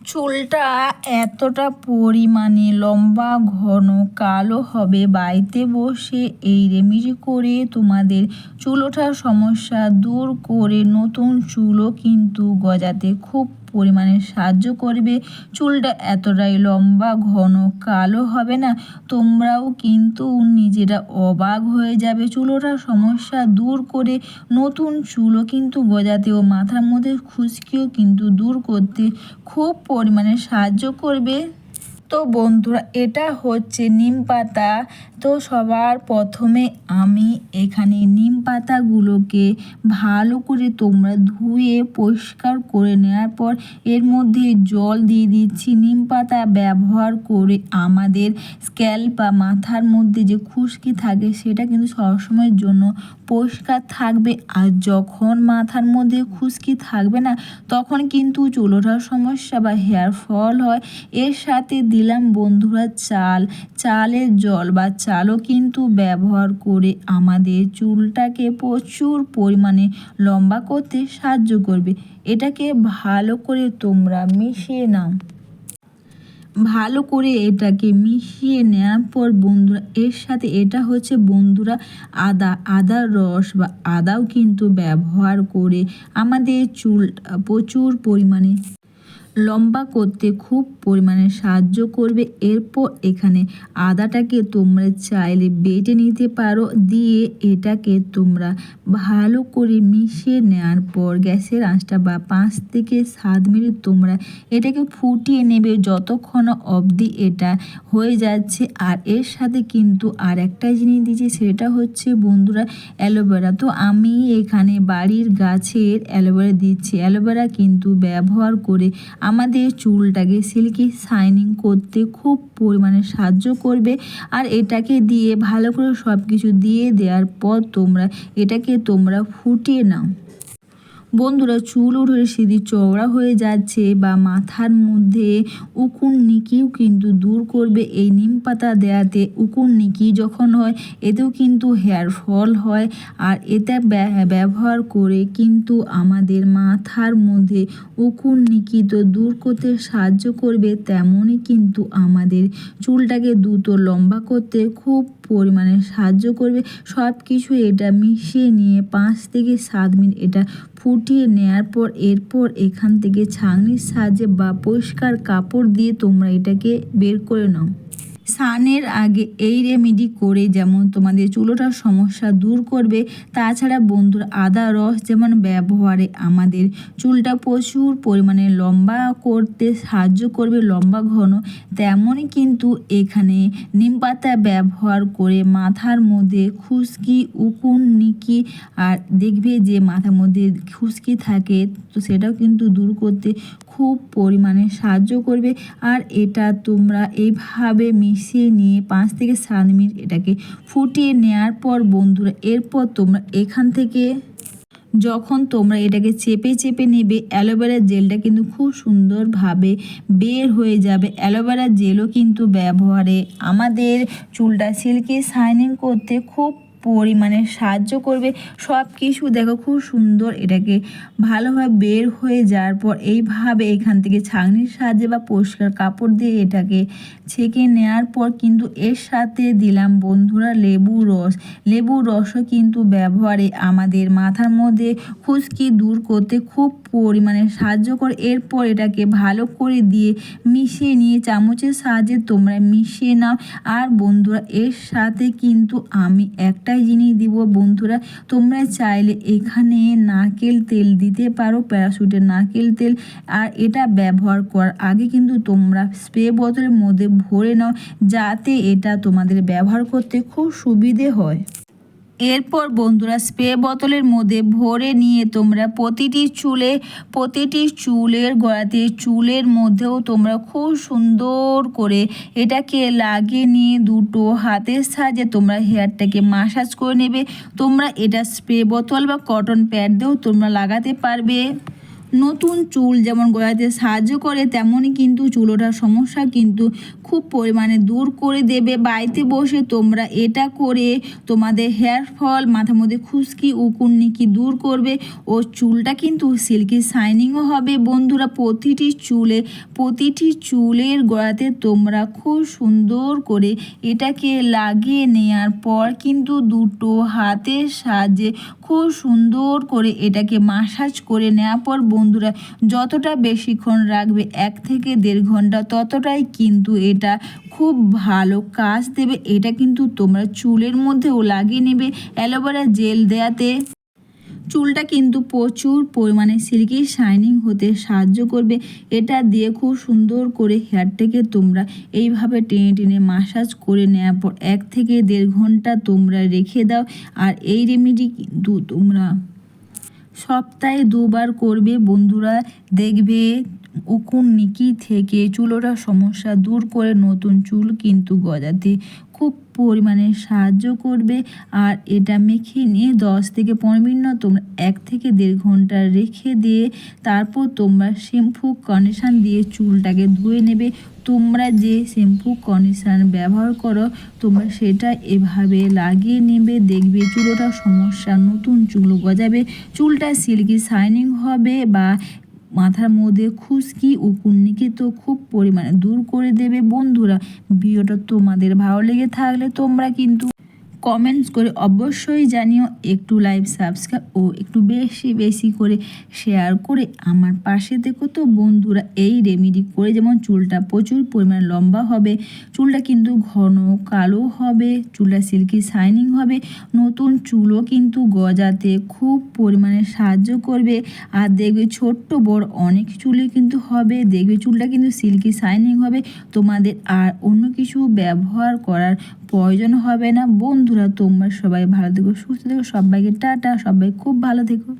চুলটা এতটা পরিমাণে লম্বা, ঘন, কালো হবে, বাড়িতে বসে এই রেমেডি করে তোমাদের চুল ওঠার সমস্যা দূর করে নতুন চুলও কিন্তু গজাতে খুব পরিমাণে সাহায্য করবে। চুলটা এতটাই লম্বা, ঘন, কালো হবে না, তোমরাও কিন্তু নিজেরা অবাক হয়ে যাবে। চুল ওঠার সমস্যা দূর করে নতুন চুলও কিন্তু গজাতে ও মাথার মধ্যে খুশকিও কিন্তু দূর করতে খুব পরিমাণে সাহায্য করবে। তো বন্ধুরা, এটা হচ্ছে নিম পাতা। তো সবার প্রথমে আমি এখানে নিম পাতাগুলোকে ভালো করে তোমরা ধুয়ে পরিষ্কার করে নেওয়ার পর এর মধ্যে জল দিয়ে দিচ্ছি। নিম পাতা ব্যবহার করে আমাদের স্ক্যাল্প বা মাথার মধ্যে যে খুশকি থাকে, সেটা কিন্তু সবসময়ের জন্য পরিষ্কার থাকবে। আর যখন মাথার মধ্যে খুশকি থাকবে না, তখন কিন্তু চুল ওঠার সমস্যা বা হেয়ার ফল হয়। এর সাথে দিলাম বন্ধুরা চাল। চালের জল বা চালও কিন্তু ব্যবহার করে আমাদের চুলটাকে প্রচুর পরিমাণে লম্বা করতে সাহায্য করবে। এটাকে ভালো করে তোমরা মিশিয়ে নাও। ভালো করে এটাকে মিশিয়ে নেওয়ার পর বন্ধুরা, এর সাথে এটা হচ্ছে বন্ধুরা আদা আদার রস বা আদাও কিন্তু ব্যবহার করে আমাদের চুল প্রচুর পরিমাণে লম্বা করতে খুব পরিমাণে সাহায্য করবে। এরপর এখানে আদাটাকে তোমরা চাইলে বেটে নিতে পারো। দিয়ে এটাকে তোমরা ভালো করে মিশিয়ে নেওয়ার পর গ্যাসের আঁচটা বা পাঁচ থেকে সাত মিনিট তোমরা এটাকে ফুটিয়ে নেবে যতক্ষণ অবধি এটা হয়ে যাচ্ছে। আর এর সাথে কিন্তু আর একটা জিনিস দিয়েছি, সেটা হচ্ছে বন্ধুরা অ্যালোভেরা। তো আমি এখানে বাড়ির গাছের অ্যালোভেরা দিচ্ছি। অ্যালোভেরা কিন্তু ব্যবহার করে আমাদের চুলটাকে সিল্কি শাইনিং করতে খুব পরিমাণে সাহায্য করবে। আর এটাকে দিয়ে ভালো করে সব কিছু দিয়ে দেওয়ার পর তোমরা, এটাকে তোমরা ফুটিয়ে নাও। বন্ধুরা চুল উঠে সিঁড়ি চওড়া হয়ে যাচ্ছে বা মাথার মধ্যে উকুন নিকিও কিন্তু দূর করবে এই নিম পাতা দেওয়াতে উকুন নিকি যখন হয়, এতেও কিন্তু হেয়ার ফল হয় আর এটা ব্যবহার করে কিন্তু আমাদের মাথার মধ্যে উকুন নিকি তো দূর করতে সাহায্য করবে, তেমনই কিন্তু আমাদের চুলটাকে দ্রুত লম্বা করতে খুব পরিমাণে সাহায্য করবে। সব কিছু এটা মিশিয়ে নিয়ে পাঁচ থেকে সাত মিনিট এটা ফুটিয়ে নেয়ার পর এরপর এখান থেকে ছাঁকনির সাহায্যে বা পরিষ্কার কাপড় দিয়ে তোমরা এটাকে বের করে নাও। স্নানের আগে এই রেমেডি করে যেমন তোমাদের চুলোটার সমস্যা দূর করবে, তাছাড়া বন্ধুর আদা রস যেমন ব্যবহারে আমাদের চুলটা প্রচুর পরিমাণে লম্বা করতে সাহায্য করবে, লম্বা ঘন, তেমনই কিন্তু এখানে নিম পাতা ব্যবহার করে মাথার মধ্যে খুশকি, উকুন, নিকি আর দেখবে যে মাথার মধ্যে খুশকি থাকে, তো সেটাও কিন্তু দূর করতে খুব পরিমাণে সাহায্য করবে। আর এটা তোমরা এইভাবে মিশিয়ে নিয়ে পাঁচ থেকে সাত মিনিট এটাকে ফুটিয়ে নেওয়ার পর বন্ধুরা, এরপর তোমরা এখান থেকে যখন তোমরা এটাকে চেপে চেপে নেবে অ্যালোভেরার জেলটা কিন্তু খুব সুন্দরভাবে বের হয়ে যাবে। অ্যালোভেরার জেলও কিন্তু ব্যবহারে। আমাদের চুলটা সিল্কে শাইনিং করতে খুব পরিমাণে সাহায্য করবে। সব কিছু দেখো খুব সুন্দর এটাকে ভালোভাবে বের হয়ে যাওয়ার পর এইভাবে এখান থেকে ছাঁকনির সাহায্যে বা পরিষ্কার কাপড় দিয়ে এটাকে ছেঁকে নেওয়ার পর কিন্তু এর সাথে দিলাম বন্ধুরা লেবু রস। লেবু রসও কিন্তু ব্যবহারে আমাদের মাথার মধ্যে খুশকি দূর করতে খুব পরিমাণে সাহায্য করে। এরপর এটাকে ভালো করে দিয়ে মিশিয়ে নিয়ে চামচের সাহায্যে তোমরা মিশিয়ে নাও। আর বন্ধুরা এর সাথে কিন্তু আমি একটা একটাই জিনিস দিব, বন্ধুরা, তোমরা চাইলে এখানে নারকেল তেল দিতে পারো, প্যারাশুটের নারকেল তেল, আর এটা ব্যবহার করার আগে কিন্তু তোমরা স্প্রে বোতলের মধ্যে ভরে নাও, যাতে এটা তোমাদের ব্যবহার করতে খুব সুবিধে হয়। এরপর বন্ধুরা স্প্রে বোতলের মধ্যে ভরে নিয়ে তোমরা প্রতিটি চুলে, প্রতিটি চুলের গড়াতে চুলের মধ্যেও তোমরা খুব সুন্দর করে এটাকে লাগিয়ে নিয়ে দুটো হাতের সাহায্যে তোমরা হেয়ারটাকে মাসাজ করে নেবে। তোমরা এটা স্প্রে বোতল বা কটন প্যাড দিয়েও তোমরা লাগাতে পারবে। নতুন চুল যেমন গজাতে সাহায্য করে তেমনই কিন্তু চুল ওঠার সমস্যা কিন্তু খুব পরিমাণে দূর করে দেবে। বাড়িতে বসে তোমরা এটা করে তোমাদের হেয়ার ফল, মাথার মধ্যে খুশকি উকুন্নিকি দূর করবে ও চুলটা কিন্তু সিল্কি শাইনিংও হবে। বন্ধুরা, প্রতিটি চুলে, প্রতিটি চুলের গোড়াতে তোমরা খুব সুন্দর করে এটাকে লাগিয়ে নেওয়ার পর কিন্তু দুটো হাতের সাহায্যে খুব সুন্দর করে এটাকে মাসাজ করে নেওয়ার পর বন্ধুরা, যতটা বেশিক্ষণ রাখবে, এক থেকে দেড় ঘণ্টা, ততটাই কিন্তু এটা খুব ভালো কাজ দেবে। এটা কিন্তু তোমরা চুলের মধ্যেও লাগিয়ে নেবে, অ্যালোভেরা জেল দেয়াতে। চুলটা কিন্তু প্রচুর পরিমাণে সিল্কি শাইনিং হতে সাহায্য করবে। এটা দিয়ে খুব সুন্দর করে হেয়ারটাকে তোমরা এইভাবে টেনে টেনে মাসাজ করে নেওয়ার পর এক থেকে দেড় ঘণ্টা তোমরা রেখে দাও। আর এই রেমেডি কিন্তু তোমরা সপ্তাহে দুবার করবে। বন্ধুরা, দেখবে উকুন নিকি থেকে চুলোটা সমস্যা দূর করে নতুন চুল কিন্তু গজাতে খুব পরিমাণে সাহায্য করবে। আর এটা মেখে নিয়ে দশ থেকে পনেরো মিনিট তোমরা এক থেকে দেড় ঘণ্টা রেখে দিয়ে তারপর তোমরা শ্যাম্পু কন্ডিশন দিয়ে চুলটাকে ধুয়ে নেবে। তোমরা যে শ্যাম্পু কন্ডিশন ব্যবহার করো, তোমরা সেটা এভাবে লাগিয়ে নেবে। দেখবে চুলোটার সমস্যা, নতুন চুল গজাবে। চুলটা সিল্কি শাইনিং হবে বা মাথার মধ্যে খুশকি ও কুন্নিকে তো খুব পরিমাণে দূর করে দেবে বন্ধুরা। ভিডিওটা তোমাদের ভালো লেগে থাকলে তোমরা কিন্তু কমেন্টস করে অবশ্যই জানিও, একটু লাইভ সাবস্ক্রাইব ও একটু বেশি বেশি করে শেয়ার করে আমার পাশে দেখো তো বন্ধুরা। এই রেমেডি করে যেমন চুলটা প্রচুর পরিমাণে লম্বা হবে, চুলটা কিন্তু ঘন কালো হবে, চুলটা সিল্কি শাইনিং হবে, নতুন চুলও কিন্তু গজাতে খুব পরিমাণে সাহায্য করবে। আর দেখবে ছোট্ট বড় অনেক চুলই কিন্তু হবে, দেখবে চুলটা কিন্তু সিল্কি শাইনিং হবে, তোমাদের আর অন্য কিছু ব্যবহার করার প্রয়োজন হবে না। বন্ধুরা তোমরা সবাই ভালো থেকো সুস্থ থেকো সবাইকে টাটা সবাই খুব ভালো থেকো।